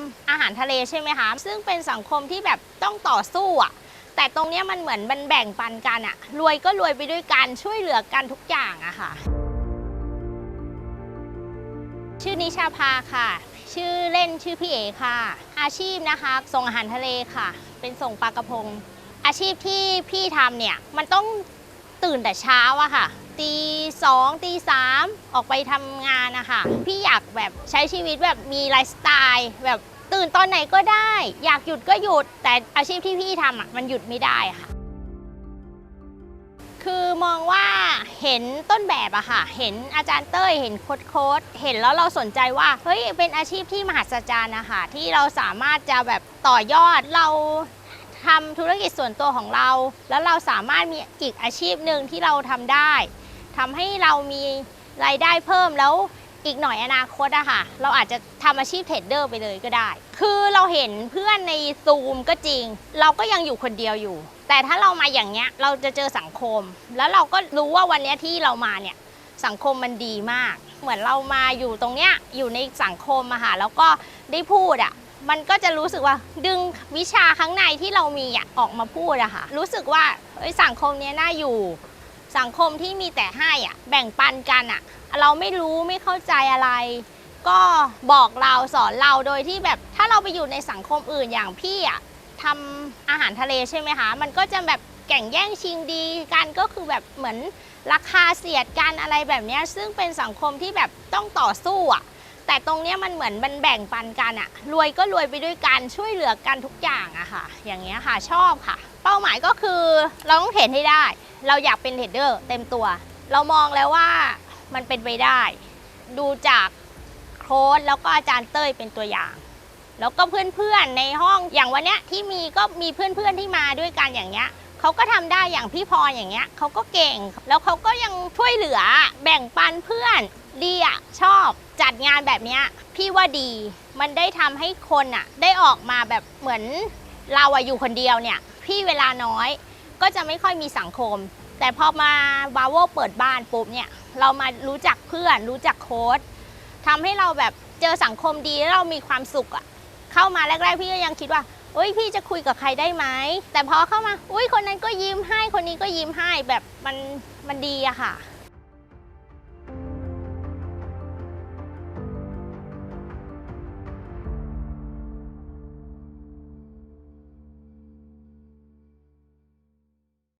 ำอาหารทะเลใช่ไหมคะ ซึ่งเป็นสังคมที่แบบต้องต่อสู้อะแต่ตรงเนี้ยมันเหมือนมันแบ่งปันกันอะรวยก็รวยไปด้วยกัน ช่วยเหลือกันทุกอย่างอะค่ะ ชื่อนิชาภาค่ะ ชื่อเล่นชื่อพี่เอค่ะ อาชีพนะคะ ส่งอาหารทะเลค่ะ เป็นส่งปลากระพง อาชีพที่พี่ทำเนี่ย มันต้องตื่นแต่เช้าอะค่ะ ตีสองตีสามออกไปทำงานนะคะพี่อยากแบบใช้ชีวิตแบบมีไลฟ์สไตล์แบบตื่นตอนไหนก็ได้ อยากหยุดก็หยุด แต่อาชีพที่พี่ทำอะมันหยุดไม่ได้ค่ะ คือมองว่าเห็นต้นแบบอะค่ะ เห็นอาจารย์เต้ย เห็นโค้ดโค้ดเห็นแล้วเราสนใจว่า เฮ้ย เป็นอาชีพที่มหัศจรรย์นะคะที่เราสามารถจะแบบต่อยอดเราทำธุรกิจส่วนตัวของเรา แล้วเราสามารถมีอีกอาชีพหนึ่งที่เราทำได้ ทำให้เรามีรายได้เพิ่มแล้วอีกหน่อยอนาคตอะค่ะ เราอาจจะทำอาชีพเทรดเดอร์ไปเลยก็ได้ คือเราเห็นเพื่อนในซูมก็จริง เราก็ยังอยู่คนเดียวอยู่ แต่ถ้าเรามาอย่างเงี้ยเราจะเจอสังคม แล้วเราก็รู้ว่าวันเนี้ยที่เรามาเนี่ยสังคมมันดีมาก เหมือนเรามาอยู่ตรงเนี้ยอยู่ในสังคมอะค่ะแล้วก็ได้พูดอะมันก็จะรู้สึกว่าดึงวิชาข้างในที่เรามีอะออกมาพูดอะค่ะรู้สึกว่าเอ้ยสังคมเนี้ยน่าอยู่ สังคมที่มีแต่ให้อะแบ่งปันกันอะเราไม่รู้ไม่เข้าใจอะไร ก็บอกเราสอนเราโดยที่แบบถ้าเราไปอยู่ในสังคมอื่นอย่างพี่อะทำอาหารทะเลใช่ไหมคะ มันก็จะแบบแข่งแย่งชิงดีกันก็คือแบบเหมือนราคาเสียดกันอะไรแบบนี้ซึ่งเป็นสังคมที่แบบต้องต่อสู้อะแต่ตรงเนี้ยมันเหมือนมันแบ่งปันกันอะรวยก็รวยไปด้วยกันช่วยเหลือกันทุกอย่างอะค่ะ อย่างเงี้ยค่ะชอบค่ะ เป้าหมายก็คือเราต้องเทรดให้ได้ เราอยากเป็นเทรดเดอร์เต็มตัว เรามองแล้วว่ามันเป็นไปได้ ดูจากโค้ดแล้วก็อาจารย์เต้ยเป็นตัวอย่าง แล้วก็เพื่อนๆในห้องอย่างวันเนี้ยที่มีก็มีเพื่อนๆที่มาด้วยกันอย่างเงี้ยเขาก็ทำได้อย่างพี่พรอย่างเงี้ยเขาก็เก่ง แล้วเขาก็ยังช่วยเหลือแบ่งปันเพื่อนดีอะชอบจัดงานแบบเนี้ยพี่ว่าดีมันได้ทำให้คนอะได้ออกมาแบบเหมือนเราอะอยู่คนเดียวเนี่ย ที่เวลาน้อยก็จะไม่ค่อยมีสังคม แต่พอมาวาโวเปิดบ้านปุ๊บเนี่ยเรามารู้จักเพื่อน รู้จักโค้ดทำให้เราแบบเจอสังคมดีแล้วเรามีความสุขอะเข้ามาแรกๆ พี่ก็ยังคิดว่าอุ้ยพี่จะคุยกับใครได้ไหม แต่พอเข้ามา อุ้ยคนนั้นก็ยิ้มให้ คนนี้ก็ยิ้มให้แบบมันมันดีอะค่ะ